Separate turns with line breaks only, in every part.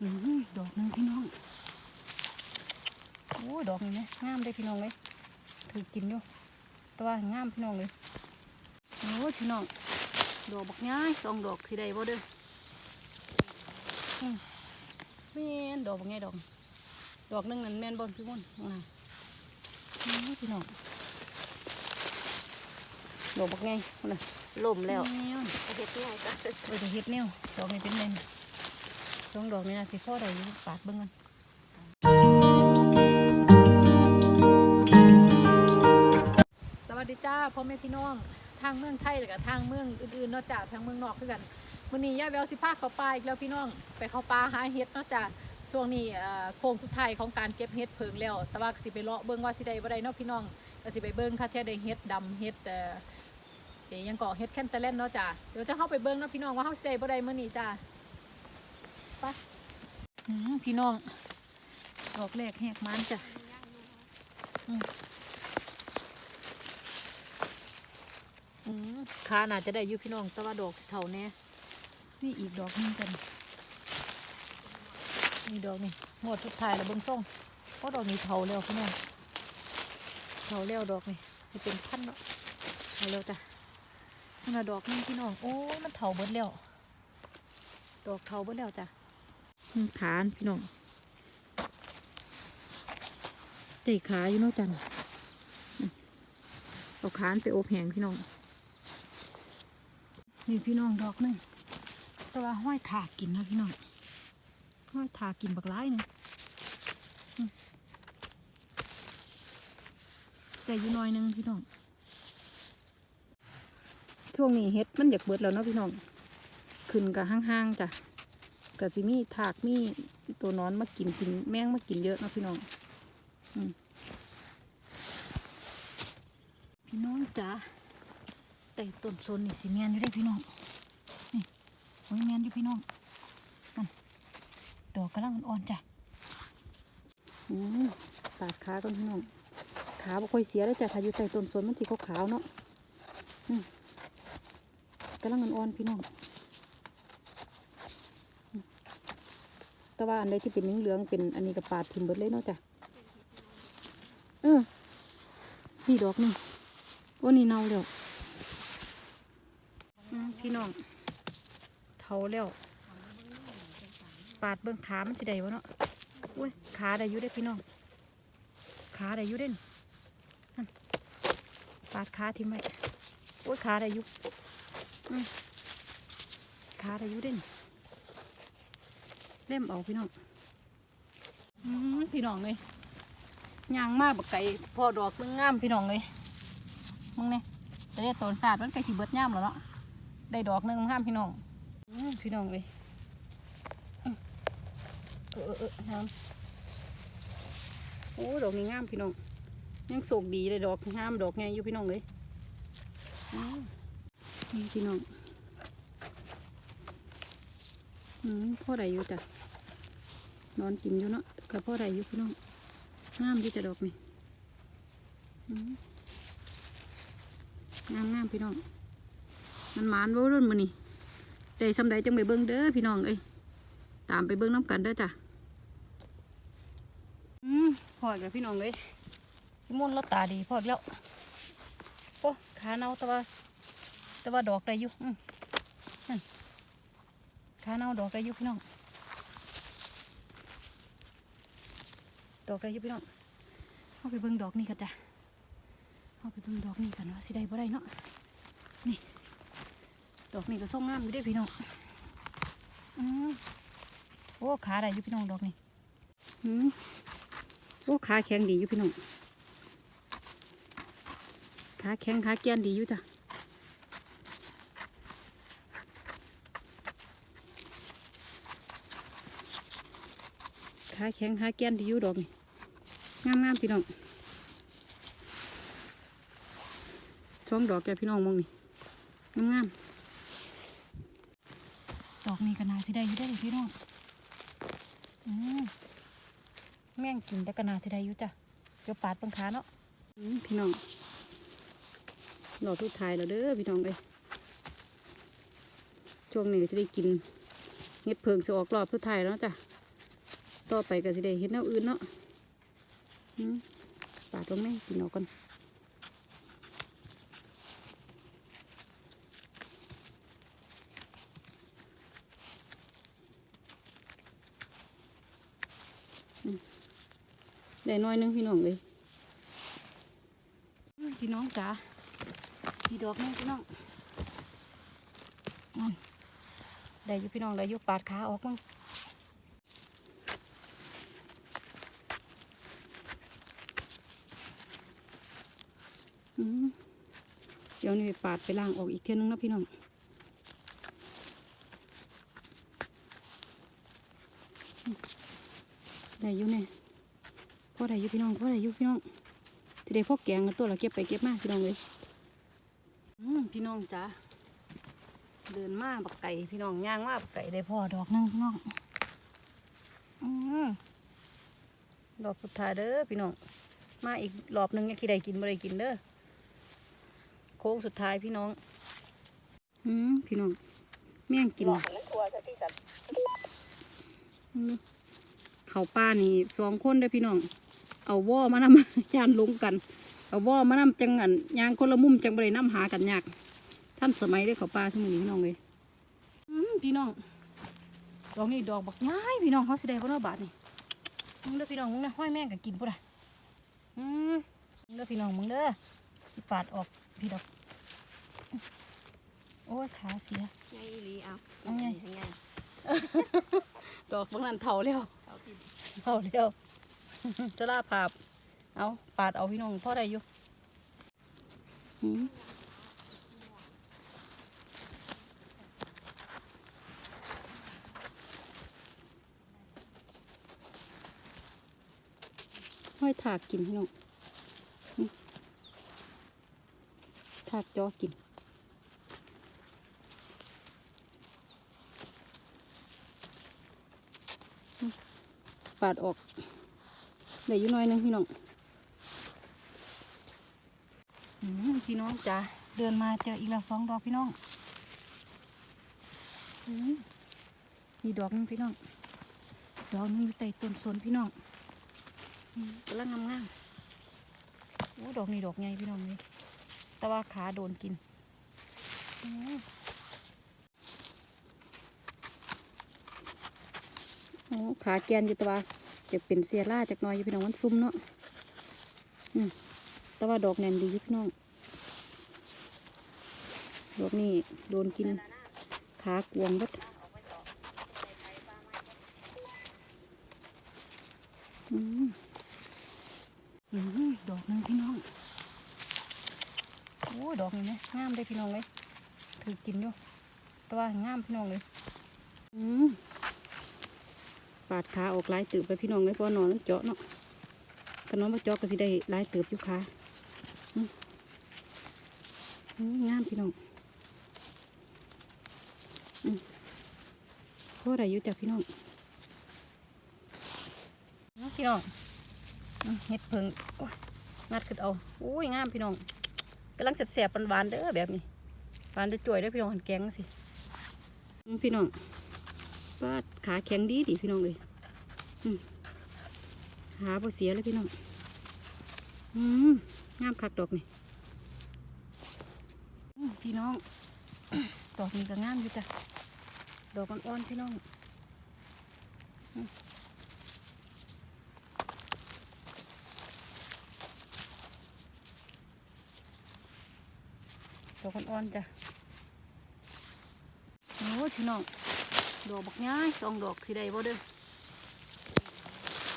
อืมดอกหนึงพี่น้อง โอ้ยดอกนี่ไหมงามเลยพี่น้องเลยถือกินอยู่แต่ว่างามพี่น้องเลยโอ้ยพี่น้อง ดอกบักง่ายสองดอกสิได้บ่เด้ออืมแม่นดอกบักง่ายดอก ดอกหนึงนั่นแม่นบอลพี่มนงามโอ้ยพี่น้อง ดอกบักง่ายพุ่นน่ะ
ล่มแล้ว
แม่น
เฮ็ดง่ายก็
เออจะเฮ็ดแนวดอกนี้เป็นแนว สองดอกนี่นะสิพ่อได้อยู่ปาดเบิ่งกันสวัสดีจ้าพ่อแม่พี่น้องทางเมืองไทยแล้วก็ทางเมืองอื่นๆนาะจ้าทางเมืองนอกคือกันมื้อนี้ย่าแววสิพาเขาป่าอีกแล้วพี่น้องไปเข้าป่าหาเห็ดนาะจ้าช่วงนี้โค้งสุดท้ายของการเก็บเห็ดเพิงแล้ว แต่ว่าสิไปเลาะเบิ่งว่าสิได้บ่ได้เนาะพี่น้องก็สิไปเบิ่งค่ะแท้ได้เห็ดดำเห็ดเอ่อยังเกาะเฮ็ดแคนเตอร์เลนเนาะจ้ะเดี๋ยวจะเข้าไปเบิ้งเนาะพี่น้องว่าเฮาสิได้บ่ได้มื้อนี้จ้ะไปอืมพี่น้องดอกแรกแหกมันจ้ะขาน่าจะได้ยู่พี่น้องแต่ว่าดอกเท่าแน่นี่อีกดอกนึงกันนี่ดอกนี่หมดสุดท้ายแล้วเบิ่งส่งเพราะดอกนี้เท่าแล้วพี่น้องเท่าแล้วดอกนี่ให้เป็นพันเนาะเท่าแล้วจ้ะมันเอาดอกนี่พี่น้องโอ้มันเถาเบิดแล้วดอกเถาเบิดแล้วจ้ะ ขานพี่น้องเตะขาอยู่เนอกจันเอาขานไปโอบแหงพี่น้อง นี่พี่น้องดอกนึงแต่ว่าห้อยถากินนะพี่น้องห้อยถากินบักร้ายนึงแต่อยู่น้อยหนึงพี่น้องช่วงนี้เฮ็ดมันอยากเบิดแล้วเนาะพี่น้อง ขึ้นกับห้างๆจ้ะ กะสิมีถากมีตัวนอนมากินกินแมงมากินเยอะเนาะพี่น้องอพี่น้องจ้ะแต่ต้นโซนนี่สิแมนอยู่ได้พี่น้องนี่โอ้ยแมนอยู่พี่น้องนั่นดอกกำลังอ่อนๆจ้ะอืมปาดขาต้นพี่น้องขาบ่ค่อยเสียเลยจ้ะถ้าอยู่ใต้ต้นโซนมันสีขาวๆเนาะกำลังอ่อนๆพี่น้องอืม แต่ว่าอันใดที่เป็นเหลืองๆเป็นอันนี้กับปาดทิมเบิดเลยเนาะจ้ะเออพี่ดอกหนึงโอ้นี่เน่าแล้วพี่น้องเท่าแล้วปาดเบื้องขามันจะได้วะเนาะอุ้ยขาได้ยู่ได้พี่น้องขาได้ยู่เด่นนั่นปาดขาทิมไว้โอ้ยขาได้ยู่ขาได้ยู่เด่น เล่มเอาพี่น้องอืมพี่น้องเลยยางมากบักไก่พอดอกเรื่องงามพี่น้องเลยมึงเนี่ยแต่เนี่ยตอนศาสตร์มันไก่ที่เบิดย่ามแล้วเนาะได้ดอกหนึ่งงามพี่น้องอืมพี่น้องเลยอืมเออเออเอองามโอ้ดอกนี้งามพี่น้องยังโศกดีเลยดอกงามดอกไงอยู่พี่น้องเลยอืมนี่พี่น้อง อืมพ่อใดอยู่จ้ะนอนกินอยู่เนาะกับพ่อใดอยู่พี่น้องงามอยู่จะดอกนี่อืมงามงามพี่น้อง มันหมานรู้รุ่นมือนี่ได้สำใดจังไปเบิ้งเด้อพี่น้องเอ้ยตามไปเบิ้งน้ำกันเด้อจ้ะอืมพอกับพี่น้องเลยมุ่นแล้วตาดีพออีกแล้วโอ้ขาเน่าแต่ว่าแต่ว่าดอกได้อยู่อืม ขาเน่าดอกได้ยุพี่น้องดอกได้ยุพี่น้องเอาไปเบิ่งดอกนี่กันจ้ะเอาไปเบิ่งดอกนี่กันว่าสิได้บ่ได้เนาะนี่ดอกนี่ก็ส่งงามอยู่เด้อพี่น้องอืมโอ้ขาได้ยู่พี่น้องดอกนี่อืมโอ้ขาแข็งดีอยู่พี่น้องขาแข็งขาแกนดีอยู่จ้ะ ขาแข็งขาแกนดีอยู่ดอกนี่งามงามๆพี่น้องช่องดอกแกพี่น้องมองนี่งามงามๆดอกนี้ก็นาสิได้อยู่ได้พี่น้องอืมแม่งกินแต่ก็นาสิได้อยู่จ้ะเดี๋ยวปาดปังขาเนาะอืมพี่น้องหลอดทุกทายแล้วเด้อพี่น้องเลยช่วงนี้จะได้กินเห็ดเพิงสิออกรอบทุกทายแล้วจ้ะ ต่อไปก็สิได้เฮ็ดแนวอื่นเนาะปาดตรงนี้กินเอาก่อนได้น้อยนึงพี่น้องเลยพี่น้องจ๋าพี่ดอกนึงพี่น้องได้อยู่พี่น้องได้อยู่ปาดขาออกมั้ง เดี๋ยวนี่ไปปาดไปล้างออกอีกเท่ยนึงนะพี่น้องได้อยู่เนี่ยพ่อได้อยู่พี่น้องพ่อได้อยู่พี่น้องที่ได้พวกแกงกันตัวเราเก็บไปเก็บมาพี่น้องเลยพี่น้องจ้าเดินมาบักไก่พี่น้องย่างมาบักไก่ได้พ่อดอกนึงพี่น้องอดอกสุดท้ายเด้อพี่น้อง มาอีกรอบหนึงยังขี้ได้กินบ่ได้กินเด้อ โค้งสุดท้ายพี่น้องอืมพี่น้องแม่งกินอืมเขาป้านี่สองคนเด้อพี่น้อง เอาว่อมานำยานลงกัน เอาว่อมานำจังอันยางคนละมุมจังบริน้ำหากันยากท่านสมัยได้อเขาป้าทั้งนี้พี่น้องเลยอืมพี่น้องดอกนี้ดอกบักย้ายพี่น้องเขาแสดงว่าบาทนี่มึงเด้อพี่น้องมึงนะห้อยแม่งกันกินปุ่ะอืมมึงเด้อพี่น้องมึงเด้อที่ปาดออก พี่ดอก โอ้ยขาเสีย
ไงอีหลีเอา
เอาไง
ไง
ดอกบางนั้นเถาแล้ว
เอากิน
เถาแล้วจะลาภาพเอาปาดเอาพี่น้องพ่อได้อยู่หืมห้อยถากกินพี่น้องหืม ถากจอกินปาดออกเหลืออยู่น้อยหนึงพี่น้องอืมพี่น้องจ้าเดินมาเจออีกแล้วสองดอกพี่น้องอืมมีดอกหนึงพี่น้อง ดอกนึงอยู่ใต้ต้นสนพี่น้องกำลังงามๆโอ้ดอกนี้ดอกใหญ่พี่น้องนี่ แต่ว่าขาโดนกินโอ้ขาแกนอยู่ตัวาจะเป็นเสียร่าจากน้อยอยู่พี่น้องมันซุ่มเนาะอืมแต่ว่าดอกแน่นดีอยู่พี่น้องดอกนี้โดนกินขากวงเบัดอืมอืมดอกหนึงพี่น้อง โอ้ย ดอกนี้นะงามเลยพี่น้องเลยถือกินอยู่แต่ว่างามพี่น้องเลยอืมปาดขาออกหลายตืบไปพี่น้องเลยเพราะว่านอนมันเจาะเนาะถ้านอนมาเจาะก็สิได้หลายตืบอยู่ขาอืมอืมงามพี่น้องอืมเพราะอะไรอยู่จ้ะพี่น้องเนาะพี่น้องอืมเห็ดเพิงโอ้ยงัดขึ้นเอาโอ้ยงามพี่น้อง กำลังแสบๆหวานเด้อแบบนี้หวานจะจ่วยเด้พี่น้องหันแกงสิพี่น้องปาดขาแข็งดีดีพี่น้องเลยหาพอเสียเลยพี่น้องอืมงามคักดอกนี่อืมพี่น้องดอกนี้ก็งามอยู่จ้ะดอกอ่อนๆพี่น้อง อืมดอกอ่อนๆจ้ะโอ้ยพี่น้องดอกบักง่ายสองดอกสิได้บ่เด้อ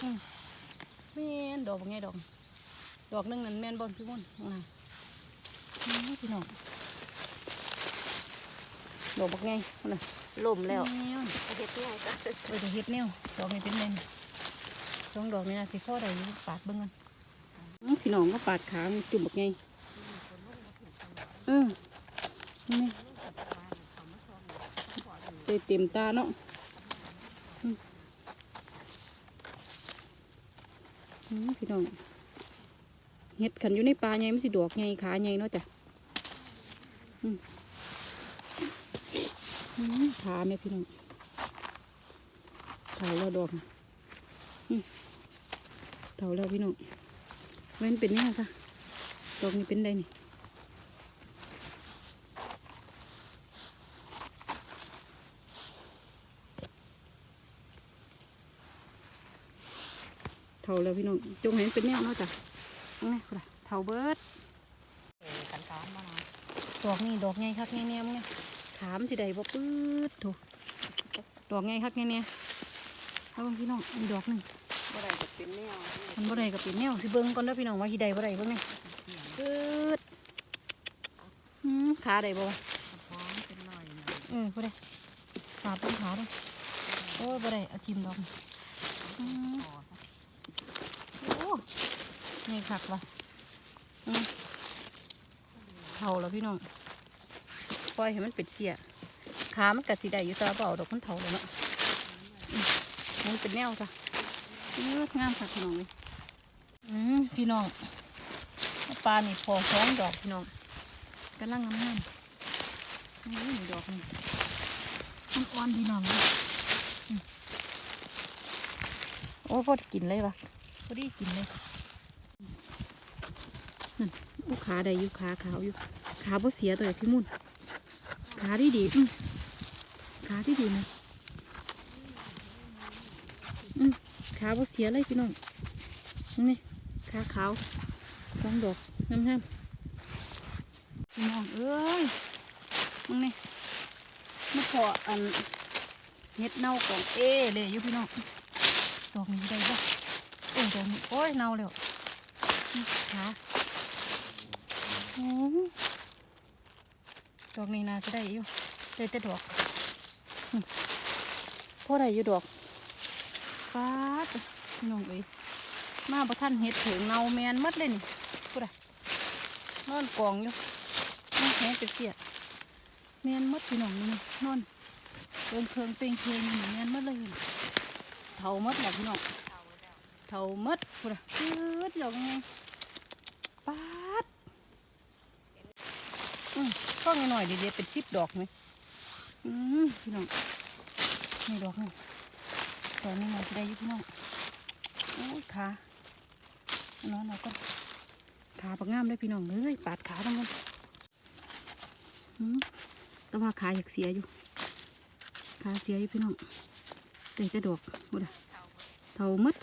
อืมแม่นดอกบักง่ายดอก ดอกหนึงนั่นแม่นบอลพี่บอนข้างในอืมพี่น้องดอกบักง่ายพุ่นน่ะ
ล่มแล้ว
แม่น
เฮ็ดง่ายก็
เออจะเฮ็ดแนวดอกนี้เป็นแม่นสองดอกนี่นะสิพ่อได้อยู่ปาดเบิ่งกันอืมพี่น้องก็ปาดขามันจุ่มบักง่ายเออนี่เต็มเต็มตาเนาะพี่น้องเห็ดขันอยู่ในปลาใหญ่ไม่สิดอกใหญ่ขาใหญ่เนาะจ้ะขาแม่พี่น้องขาแล้วดอกเท่าแล้วพี่น้องเว้นเป็นแนวค่ะดอกนี้เป็นได้นี่ เท่าแล้วพี่น้องจงเห็นเป็นแนวเนาะจ้ะเอาไงค่ะเท่าเบิด
ขันขามมา
ดอกนี่ดอกไงคักแง่ๆมึงเนี่ยขามสิได้บ่ปื๊ดโถดอกไงคักแง่ๆเอาเบิ่งพี่น้องมีดอกหนึ่ง
บ่ได้จะเป็นแนว
มันบ่ได้ก็เป็นแนวสิเบิ่งก่อนเด้อพี่น้องว่าสิได้บ่ได้เบิ่งนี่ปื๊ดอืมขาได้บ่วะ
พร้อมเป็นหน่อยนะ
เออบ่ได้ขาเป็นขาเด้อโอ้ยบ่ได้เอาทิ่มดอกอืมโอ้ นี่คักว่ะเท่าแล้วพี่น้องปล่อยให้มันเป็นเสียขามันก็สิได้อยู่แต่ว่าบ่เอาดอกมันเท่าแล้วเนาะมันเป็นแนวจ้ะเอองามค่ะพี่น้องเลยอืมพี่น้องปลานี่พอสองดอกพี่น้องกำลังงามๆนี่มีดอกหนึงมันอ่อนพี่น้องโอ้พอได้กินเลยวะพอดีกินเลย อู้ขาได้อยู่ขาขาวอยู่ ขาบ่เสียตัวพี่มุ่น ขาดีดีอืมขาที่ดีนะอืมขาบ่เสียเลยพี่น้องนี่ขาขาวสองดอกงามๆพี่น้องเอ้ยมึงนี่มาพออันเห็ดเน่าของเอเลยอยู่พี่น้องดอกนี้ได้บ่โอ้ยดอกนี้โอ้ยเน่าแล้วขา ดอกนี้น่าจะได้อยู่ได้แต่ดอกอืมพอได้อยู่ดอกฟาดพี่น้องเอ้ยมาประท่านเห็ดถิงเงาแมนมัดเลยนี่พูดอะนอนกองอยู่นอนแข็งเป็นเสียแมนมัดพี่น้องนี่นอนเปิงเพิงเปงเพลงนี่แมนมัดเลยนี่เท่ามัดแหละพี่น้องเท่ามัดพูดอะปื๊ดหยอกไงปาด อืมก็หน่อยๆเดี๋ยวเป็นสิบดอกไหมอืมพี่น้องนี่ดอกนึงตอนนี้เราจะได้ยุพี่น้องโอ้ยขาเอานอนเราก็ขาปักงามเลยพี่น้องเอ้ยปาดขาทั้งหมดอืมแต่ว่าขาอยากเสียอยู่ขาเสียอยู่พี่น้องเตะจะดอกหมดะเท่าหมด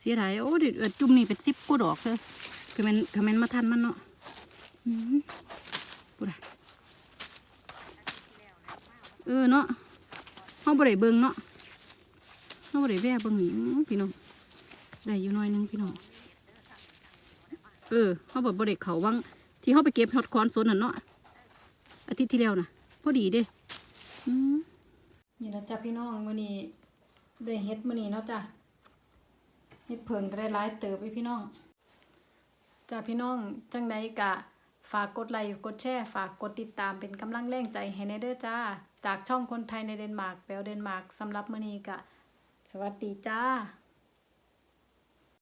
เสียดายโอ้เดี๋ยวจุ่มนี่เป็นสิบกูดอกเลยคือมันคือมันมาทันมันเนาะ อืมบุดะเออเนาะเขาบ่ได้เบิ่งเนาะเขาบ่ได้แว่เบิ่งนี่พี่น้องได้อยู่หน้อยนึงพี่น้องเออเขาบอกบ่ได้เขาวังที่เขาไปเก็บฮอตคอนโซนน่ะเนาะอาทิตย์ที่แล้วน่ะพอดีเด้อืมนี่นะจ๊ะพี่น้องมื้อนี้ได้เฮ็ดมื้อนี้เนาะจ้ะเฮ็ดเพิ่งก็ได้หลายเติบไว้พี่น้องจ้ะพี่น้องจังใดกะ ฝากกดไลค์กดแชร์ฝากกดติดตามเป็นกำลังแรงใจให้ในเด้อจ้า จากช่องคนไทยในเดนมาร์กแปลวเดนมาร์กสำหรับมื้อนี้กะ สวัสดีจ้า